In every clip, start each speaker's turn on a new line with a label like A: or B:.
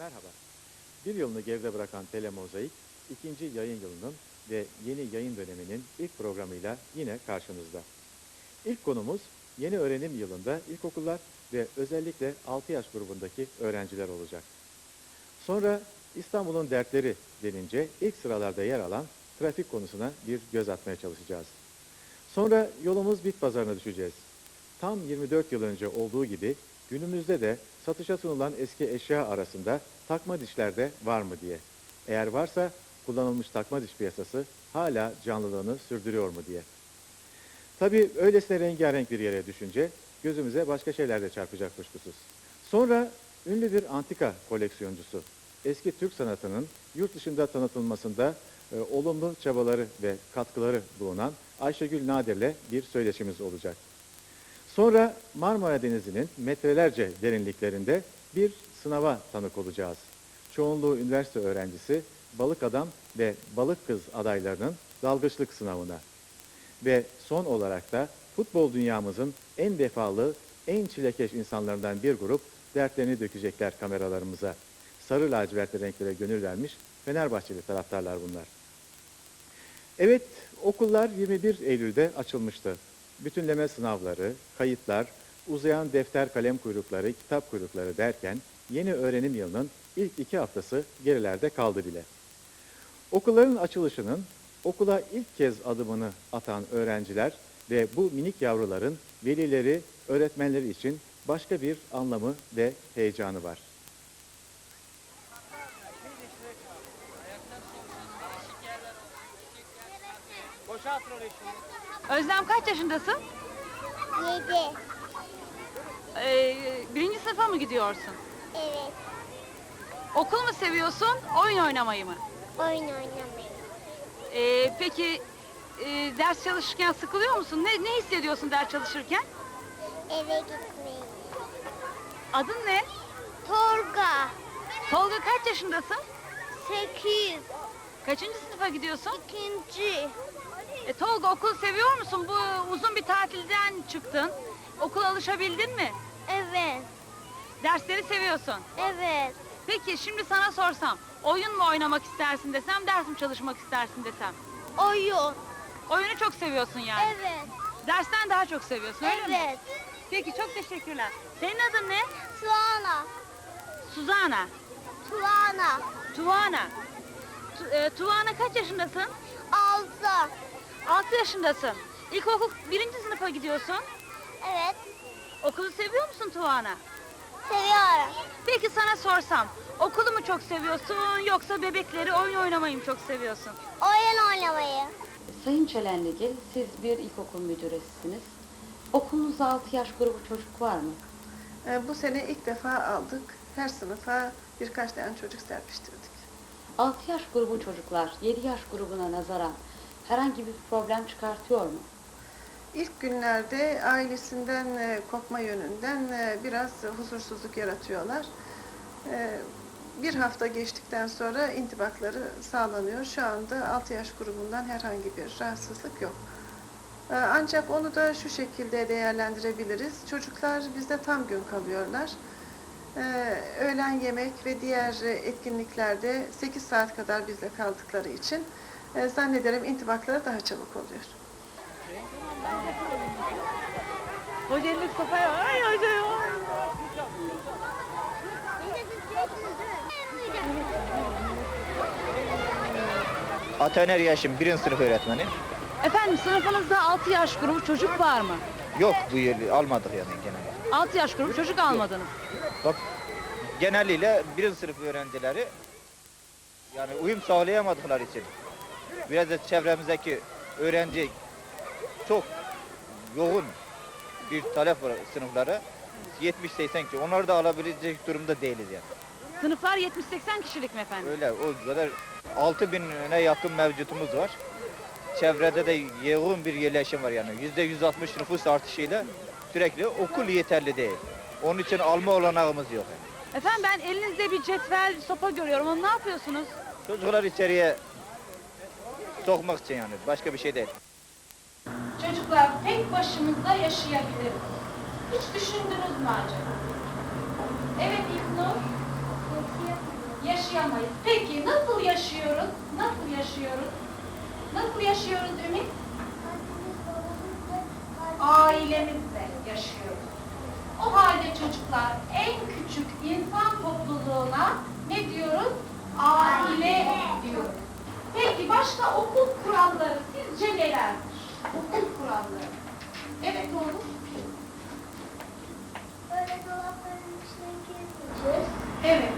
A: Merhaba. Bir yılını geride bırakan Telemozaik, ikinci yayın yılının ve yeni yayın döneminin ilk programıyla yine karşınızda. İlk konumuz yeni öğrenim yılında ilkokullar ve özellikle 6 yaş grubundaki öğrenciler olacak. Sonra İstanbul'un dertleri denince ilk sıralarda yer alan trafik konusuna bir göz atmaya çalışacağız. Sonra yolumuz bit pazarına düşeceğiz. Tam 24 yıl önce olduğu gibi günümüzde de satışa sunulan eski eşya arasında takma dişlerde var mı diye. Eğer varsa kullanılmış takma diş piyasası hala canlılığını sürdürüyor mu diye. Tabii öylesine rengarenk bir yere düşünce gözümüze başka şeyler de çarpacak kuşkusuz. Sonra ünlü bir antika koleksiyoncusu, eski Türk sanatının yurt dışında tanıtılmasında e, olumlu çabaları ve katkıları bulunan Ayşegül Nadir'le bir söyleşimiz olacak. Sonra Marmara Denizi'nin metrelerce derinliklerinde bir sınava tanık olacağız. Çoğunluğu üniversite öğrencisi, balık adam ve balık kız adaylarının dalgıçlık sınavına. Ve son olarak da futbol dünyamızın en vefalı, en çilekeş insanlarından bir grup dertlerini dökecekler kameralarımıza. Sarı lacivertli renklere gönül vermiş Fenerbahçeli taraftarlar bunlar. Evet, okullar 21 Eylül'de açılmıştı. Bütünleme sınavları, kayıtlar, uzayan defter kalem kuyrukları, kitap kuyrukları derken yeni öğrenim yılının ilk iki haftası gerilerde kaldı bile. Okulların açılışının okula ilk kez adımını atan öğrenciler ve bu minik yavruların velileri, öğretmenleri için başka bir anlamı ve heyecanı var.
B: Özlem kaç yaşındasın?
C: Yedi.
B: Ee, birinci sınıfa mı gidiyorsun?
C: Evet.
B: Okul mu seviyorsun, oyun oynamayı mı?
C: Oyun oynamayı.
B: Ee, peki e, ders çalışırken sıkılıyor musun? Ne, ne hissediyorsun ders çalışırken?
C: Eve gitmeyi.
B: Adın ne?
C: Torga.
B: Tolga kaç yaşındasın?
C: Sekiz.
B: Kaçıncı sınıfa gidiyorsun?
C: İkinci.
B: E, Tolga okul seviyor musun? Bu uzun bir tatilden çıktın. Okula alışabildin mi?
C: Evet.
B: Dersleri seviyorsun.
C: Evet.
B: Peki şimdi sana sorsam, oyun mu oynamak istersin desem, ders mi çalışmak istersin desem?
C: Oyun.
B: Oyunu çok seviyorsun yani.
C: Evet.
B: Dersten daha çok seviyorsun öyle mi?
C: Evet.
B: Peki çok teşekkürler. Senin adın ne?
C: Tuana.
B: Suzana.
C: Tuana.
B: Tuana. Tu, e, Tuana kaç yaşındasın?
C: Altı.
B: 6 yaşındasın. İlkokul birinci sınıfa gidiyorsun.
C: Evet.
B: Okulu seviyor musun Tuana?
C: Seviyorum.
B: Peki sana sorsam, okulu mu çok seviyorsun yoksa bebekleri oyun oynamayı mı çok seviyorsun?
C: Oyun oynamayı.
D: Sayın Çelenligil, siz bir ilkokul müdüresisiniz. Okulunuzda 6 yaş grubu çocuk var mı?
E: Ee, Bu sene ilk defa aldık. Her sınıfa birkaç tane çocuk serpiştirdik.
D: 6 yaş grubu çocuklar 7 yaş grubuna nazaran herhangi bir problem çıkartıyor mu?
E: İlk günlerde ailesinden e, kopma yönünden e, biraz huzursuzluk yaratıyorlar. Ee, Bir hafta geçtikten sonra intibakları sağlanıyor. Şu anda 6 yaş grubundan herhangi bir rahatsızlık yok. Ancak onu da şu şekilde değerlendirebiliriz. Çocuklar bizde tam gün kalıyorlar. Öğlen yemek ve diğer e, etkinliklerde 8 saat kadar bizde kaldıkları için e, zannederim intibakları daha çabuk oluyor.
B: Hoca elini sopaya, ay hoca
F: Ataner Yaşım birinci sınıf öğretmeni.
B: Efendim sınıfınızda 6 yaş grubu çocuk var mı?
F: Yok bu yıl almadık yani genel.
B: 6 yaş grubu çocuk almadınız.
F: Bak geneliyle birinci sınıf öğrencileri yani uyum sağlayamadıkları için biraz da çevremizdeki öğrenci çok yoğun bir talep var sınıflara. 70-80 kişi. Onları da alabilecek durumda değiliz yani.
B: Sınıflar 70-80 kişilik mi efendim?
F: Öyle o kadar 6 bin'e yakın mevcutumuz var. Çevrede de yoğun bir yerleşim var yani. %160 nüfus artışıyla sürekli okul yeterli değil. Onun için alma olanağımız yok. Yani.
B: Efendim ben elinizde bir cetvel, sopa görüyorum. Onu ne yapıyorsunuz?
F: Çocuklar içeriye sokmak için yani başka bir şey değil.
G: Çocuklar tek başımıza yaşayabiliriz. Hiç düşündünüz mü acaba? Evet İlknur. yaşayamayız. Peki nasıl yaşıyoruz? Nasıl yaşıyoruz? Nasıl yaşıyoruz Ümit? Ailemizle yaşıyoruz. O halde çocuklar en küçük insan topluluğuna ne diyoruz? Aile diyoruz. Peki başka okul kuralları sizce nelerdir? Okul kuralları. Evet oğlum.
C: Böyle dolapların içine girmeyeceğiz.
G: Evet.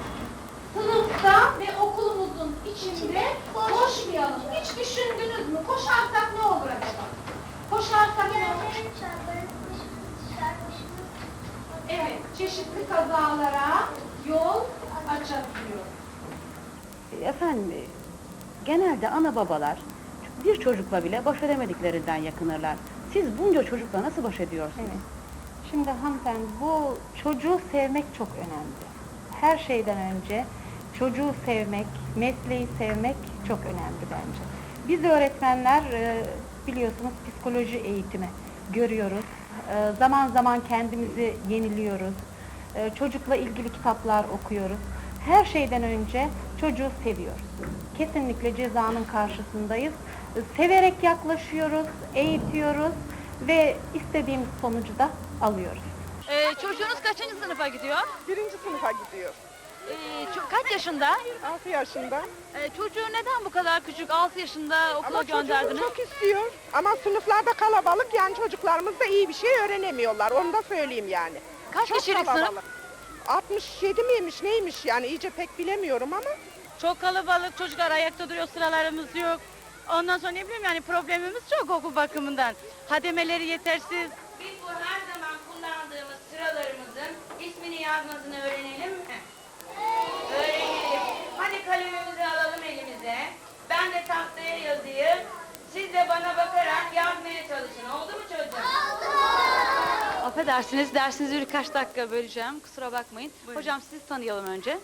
G: Sınıfta ve okulumuzun içinde koşmayalım. Hiç düşündünüz mü? Koşarsak ne olur acaba? Koşarsak ne olur? Evet, çeşitli kazalara yol açabiliyor.
D: Efendim, genelde ana babalar bir çocukla bile baş edemediklerinden yakınırlar. Siz bunca çocukla nasıl baş ediyorsunuz?
H: Şimdi hanımefendi bu çocuğu sevmek çok önemli. Her şeyden önce çocuğu sevmek, mesleği sevmek çok önemli bence. Biz öğretmenler e, biliyorsunuz psikoloji eğitimi görüyoruz. E, Zaman zaman kendimizi yeniliyoruz. E, Çocukla ilgili kitaplar okuyoruz. Her şeyden önce çocuğu seviyoruz. Kesinlikle cezanın karşısındayız. Severek yaklaşıyoruz, eğitiyoruz ve istediğimiz sonucu da alıyoruz.
B: Ee, çocuğunuz kaçıncı sınıfa gidiyor?
I: Birinci sınıfa gidiyor.
B: Ee, ço- kaç yaşında?
I: 6 yaşında.
B: Ee, çocuğu neden bu kadar küçük 6 yaşında okula
I: Ama çocuğum
B: gönderdiniz?
I: çok istiyor. Ama sınıflarda kalabalık yani çocuklarımız da iyi bir şey öğrenemiyorlar. Onu da söyleyeyim yani.
B: Kaç
I: Çok
B: kişilik
I: kalabalık.
B: Sınıf?
I: 67 miymiş neymiş yani iyice pek bilemiyorum ama.
B: Çok kalabalık çocuklar ayakta duruyor sıralarımız yok. Ondan sonra ne bileyim yani problemimiz çok okul bakımından. Hademeleri yetersiz.
J: Biz bu her zaman kullandığımız sıralarımızın ismini yazmasını öğrenelim mi? Öğrenelim. Hadi kalemimizi alalım elimize. Ben de tahtaya yazayım. Siz de bana bakarak yazmaya çalışın. Oldu mu çocuğum?
B: Affedersiniz dersinizi birkaç dakika böleceğim kusura bakmayın. Hocam sizi tanıyalım önce.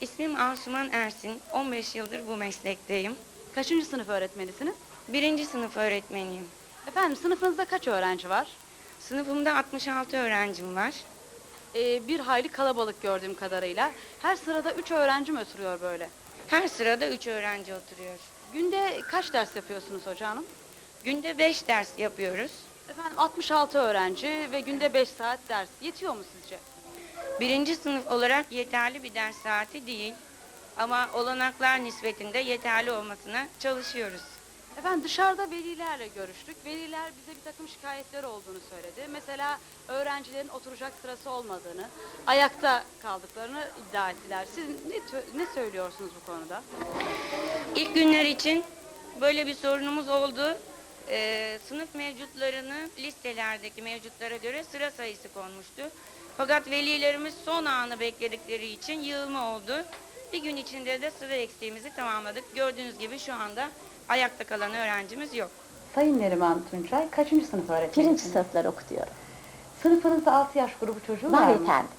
J: İsmim Asuman Ersin. 15 yıldır bu meslekteyim.
B: Kaçıncı sınıf öğretmenisiniz?
J: Birinci sınıf öğretmeniyim.
B: Efendim sınıfınızda kaç öğrenci var?
J: Sınıfımda 66 öğrencim var.
B: Ee, bir hayli kalabalık gördüğüm kadarıyla. Her sırada üç öğrenci mi oturuyor böyle?
J: Her sırada 3 öğrenci oturuyor.
B: Günde kaç ders yapıyorsunuz hocanım?
J: Günde 5 ders yapıyoruz.
B: Efendim 66 öğrenci ve günde 5 saat ders. Yetiyor mu sizce?
J: Birinci sınıf olarak yeterli bir ders saati değil. Ama olanaklar nispetinde yeterli olmasına çalışıyoruz.
B: Efendim dışarıda velilerle görüştük. Veliler bize bir takım şikayetler olduğunu söyledi. Mesela öğrencilerin oturacak sırası olmadığını, ayakta kaldıklarını iddia ettiler. Siz ne, ne söylüyorsunuz bu konuda?
J: İlk günler için böyle bir sorunumuz oldu. Ee, sınıf mevcutlarını listelerdeki mevcutlara göre sıra sayısı konmuştu. Fakat velilerimiz son anı bekledikleri için yığılma oldu. Bir gün içinde de sıra eksiğimizi tamamladık. Gördüğünüz gibi şu anda ayakta kalan öğrencimiz yok.
D: Sayın Neriman Tunçay kaçıncı sınıf öğretmenisiniz?
K: Birinci sınıfları okutuyorum.
D: Sınıfınızda 6 yaş grubu çocuğu var,
K: Var
D: mı?
K: efendim.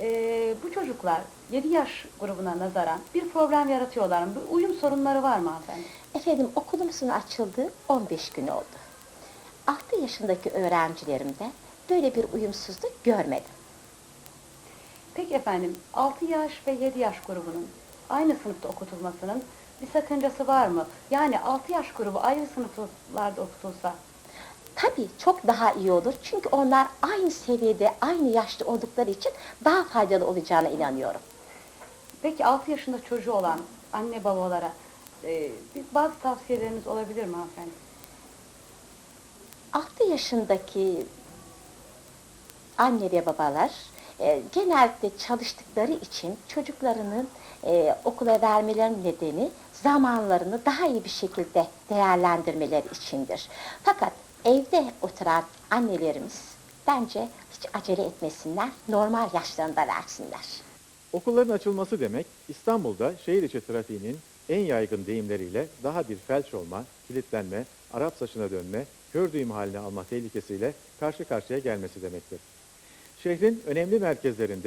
D: Ee, bu çocuklar 7 yaş grubuna nazaran bir problem yaratıyorlar mı? Bir uyum sorunları var mı hanımefendi?
K: Efendim okulumuzun açıldığı 15 gün oldu. 6 yaşındaki öğrencilerimde böyle bir uyumsuzluk görmedim.
D: Peki efendim 6 yaş ve 7 yaş grubunun aynı sınıfta okutulmasının bir sakıncası var mı? Yani 6 yaş grubu ayrı sınıflarda okutulsa
K: Tabii çok daha iyi olur çünkü onlar aynı seviyede, aynı yaşta oldukları için daha faydalı olacağına inanıyorum.
D: Peki 6 yaşında çocuğu olan anne babalara e, bir bazı tavsiyeleriniz olabilir mi hanımefendi?
K: 6 yaşındaki anne ve babalar e, genellikle çalıştıkları için çocuklarının e, okula vermelerinin nedeni zamanlarını daha iyi bir şekilde değerlendirmeleri içindir. Fakat evde oturan annelerimiz bence hiç acele etmesinler, normal yaşlarında versinler.
A: Okulların açılması demek İstanbul'da şehir içi trafiğinin en yaygın deyimleriyle daha bir felç olma, kilitlenme, Arap saçına dönme, kör düğüm haline alma tehlikesiyle karşı karşıya gelmesi demektir. Şehrin önemli merkezlerinde